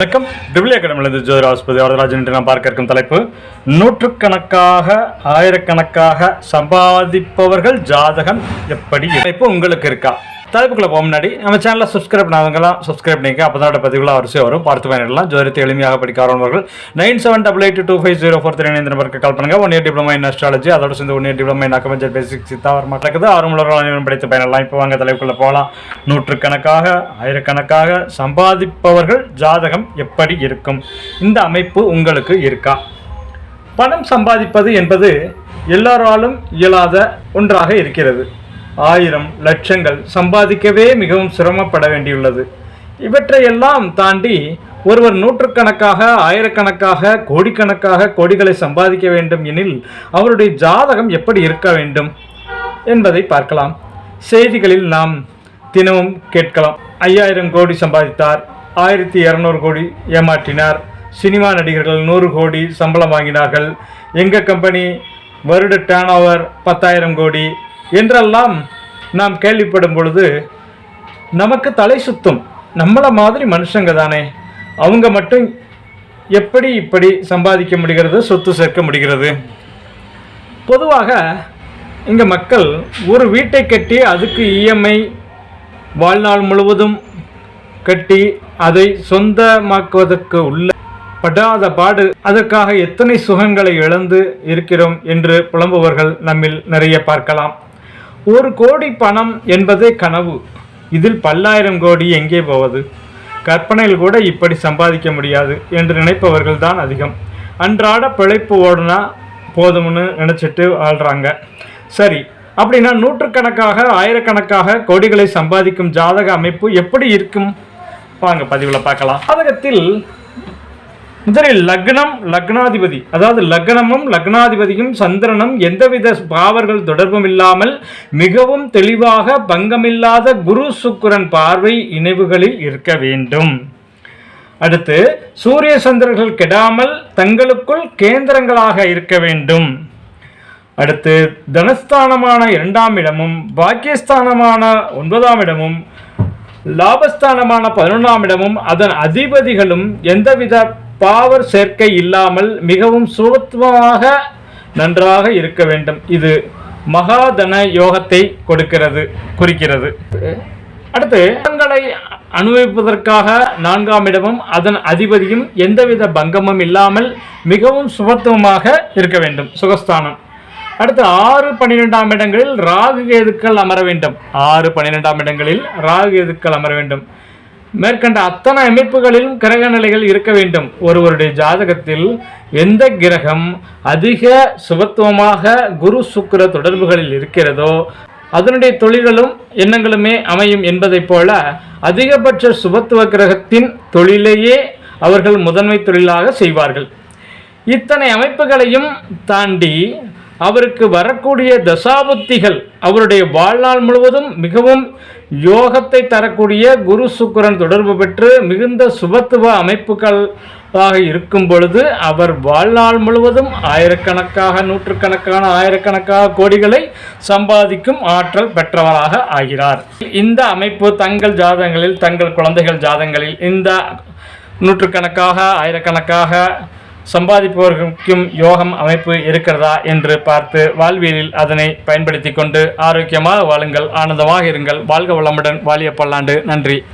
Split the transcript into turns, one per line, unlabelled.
வணக்கம். டிபிளி அகாடமியிலிருந்து ஜோதிர ஆஸ்பதி வரதராஜன் என்று நாம் பார்க்க இருக்கும் தலைப்பு. நூற்றுக்கணக்காக ஆயிரக்கணக்காக சம்பாதிப்பவர்கள் ஜாதகம் எப்படி இப்போ உங்களுக்கு இருக்கா? தலைப்புக்குள்ள போக முன்னாடி நம்ம சேனலை சப்ஸ்கிரைப் பண்ணாதவங்களாம் சப்ஸ்கிரைப் பண்ணிக்க அப்போ தான் பதிவுகளாக வரிசையாக வரும். பார்த்து பயனிடலாம் ஜோதிரத்தை எளிமையாக படிக்க ஆரம்பவர்கள் nine seven double eight two five zero four three இந்த நம்பருக்கு கால் பண்ணுங்க. One year diploma in astrology அதோட சேர்ந்து one year diploma in acupuncture basic Siddha வர மாட்டேங்குது ஆர்வலர்கள் அனைவரும் படித்து பயனிடலாம் இப்போ வாங்க தலைப்புக்குள்ள போகலாம். நூற்றுக்கணக்காக ஆயிரக்கணக்காக சம்பாதிப்பவர்கள் ஜாதகம் எப்படி இருக்கும்? இந்த அமைப்பு உங்களுக்கு இருக்கா? பணம் சம்பாதிப்பது என்பது எல்லாராலும் இயலாத ஒன்றாக இருக்கிறது. ஆயிரம் லட்சங்கள் சம்பாதிக்கவே மிகவும் சிரமப்பட வேண்டியுள்ளது. இவற்றையெல்லாம் தாண்டி ஒருவர் நூற்றுக்கணக்காக ஆயிரக்கணக்காக கோடிக்கணக்காக கோடிகளை சம்பாதிக்க வேண்டும் எனில் அவருடைய ஜாதகம் எப்படி இருக்க வேண்டும் என்பதை பார்க்கலாம். செய்திகளில் நாம் தினமும் கேட்கலாம். ஐயாயிரம் கோடி சம்பாதித்தார் ஆயிரத்தி இரநூறு கோடி ஏமாற்றினார் சினிமா நடிகர்கள் நூறு கோடி சம்பளம் வாங்கினார்கள் எங்கள் கம்பெனி வருட டேர்ன் ஓவர் பத்தாயிரம் கோடி என்றெல்லாம் நாம் கேள்விப்படும் பொழுது நமக்கு தலை சுத்தும். நம்மளை மாதிரி மனுஷங்க தானே. அவங்க மட்டும் எப்படி இப்படி சம்பாதிக்க முடிகிறது சொத்து சேர்க்க முடிகிறது? பொதுவாக இங்கே மக்கள் ஒரு வீட்டை கட்டி அதுக்கு இஎம்ஐ வாழ்நாள் முழுவதும் கட்டி அதை சொந்தமாக்குவதற்கு உள்ள படாத பாடு அதற்காக எத்தனை சுகங்களை இழந்து இருக்கிறோம் என்று புலம்புவர்கள் நம்மில் நிறைய பார்க்கலாம். ஒரு கோடி பணம் என்பதே கனவு. இதில் பல்லாயிரம் கோடி எங்கே போவது? கற்பனையில் கூட இப்படி சம்பாதிக்க முடியாது என்று நினைப்பவர்கள் தான் அதிகம். அன்றாட பிழைப்பு ஓடுனா போதும்னு நினச்சிட்டு வாழ்கிறாங்க சரி அப்படின்னா நூற்றுக்கணக்காக ஆயிரக்கணக்காக கோடிகளை சம்பாதிக்கும் ஜாதக அமைப்பு எப்படி இருக்கும்? வாங்க பதிவில் பார்க்கலாம். ஜாதகத்தில் முதலில் லக்னம் லக்னாதிபதி. அதாவது லக்னமும் லக்னாதிபதியும் சந்திரனும் எந்தவித பாவர்கள் தொடர்பும் இல்லாமல் மிகவும் தெளிவாக பங்கமில்லாத குரு சுக்கரன் பார்வை இணைவுகளில் இருக்க வேண்டும். அடுத்து சூரிய சந்திரர்கள் கெடாமல் தங்களுக்குள் கேந்திரங்களாக இருக்க வேண்டும். அடுத்து தனஸ்தானமான இரண்டாம் இடமும் பாக்கியஸ்தானமான ஒன்பதாம் இடமும் லாபஸ்தானமான பதினொன்றாம் இடமும் அதன் அதிபதிகளும் எந்தவித பாவர் சேர்க்கை இல்லாமல் மிகவும் சுகத்துவமாக நன்றாக இருக்க வேண்டும். இது மகாதன யோகத்தை கொடுக்கிறது குறிக்கிறது. அடுத்து தங்களை அனுபவிப்பதற்காக நான்காம் இடமும் அதன் அதிபதியும் எந்தவித பங்கமும் இல்லாமல் மிகவும் சுபத்துவமாக இருக்க வேண்டும். சுகஸ்தானம். அடுத்து ஆறு பன்னிரெண்டாம் இடங்களில் ராகு கேதுக்கள் அமர வேண்டும். ஆறு பன்னிரெண்டாம் இடங்களில் ராகு கேதுக்கள் அமர வேண்டும். மேற்கண்ட அத்தனை அமைப்புகளிலும் கிரக நிலைகள் இருக்க வேண்டும். ஒருவருடைய ஜாதகத்தில் எந்த கிரகம் அதிக சுபத்துவமாக குரு சுக்கிர தொடர்புகளில் இருக்கிறதோ அதனுடைய தொழில்களும் எண்ணங்களுமே அமையும் என்பதைப் போல அதிகபட்ச சுபத்துவ கிரகத்தின் தொழிலையே அவர்கள் முதன்மை தொழிலாக செய்வார்கள். இத்தனை அமைப்புகளையும் தாண்டி அவருக்கு வரக்கூடிய தசாபுத்திகள் அவருடைய வாழ்நாள் முழுவதும் மிகவும் யோகத்தை தரக்கூடிய குரு சுக்கரன் தொடர்பு பெற்று மிகுந்த சுபத்துவ அமைப்புகளாக இருக்கும் பொழுது அவர் வாழ்நாள் முழுவதும் ஆயிரக்கணக்காக நூற்றுக்கணக்கான ஆயிரக்கணக்காக கோடிகளை சம்பாதிக்கும் ஆற்றல் பெற்றவராக ஆகிறார். இந்த அமைப்பு தங்கள் ஜாதகங்களில் தங்கள் குழந்தைகள் ஜாதகங்களில் இந்த நூற்றுக்கணக்காக ஆயிரக்கணக்காக சம்பாதிப்பவர்களுக்கும் யோகம் அமைப்பு இருக்கிறதா என்று பார்த்து வாழ்வியலில் அதனை பயன்படுத்தி கொண்டு ஆரோக்கியமாக வாழுங்கள் ஆனந்தமாக இருங்கள். வாழ்க வளமுடன் வாலிய பல்லாண்டு நன்றி.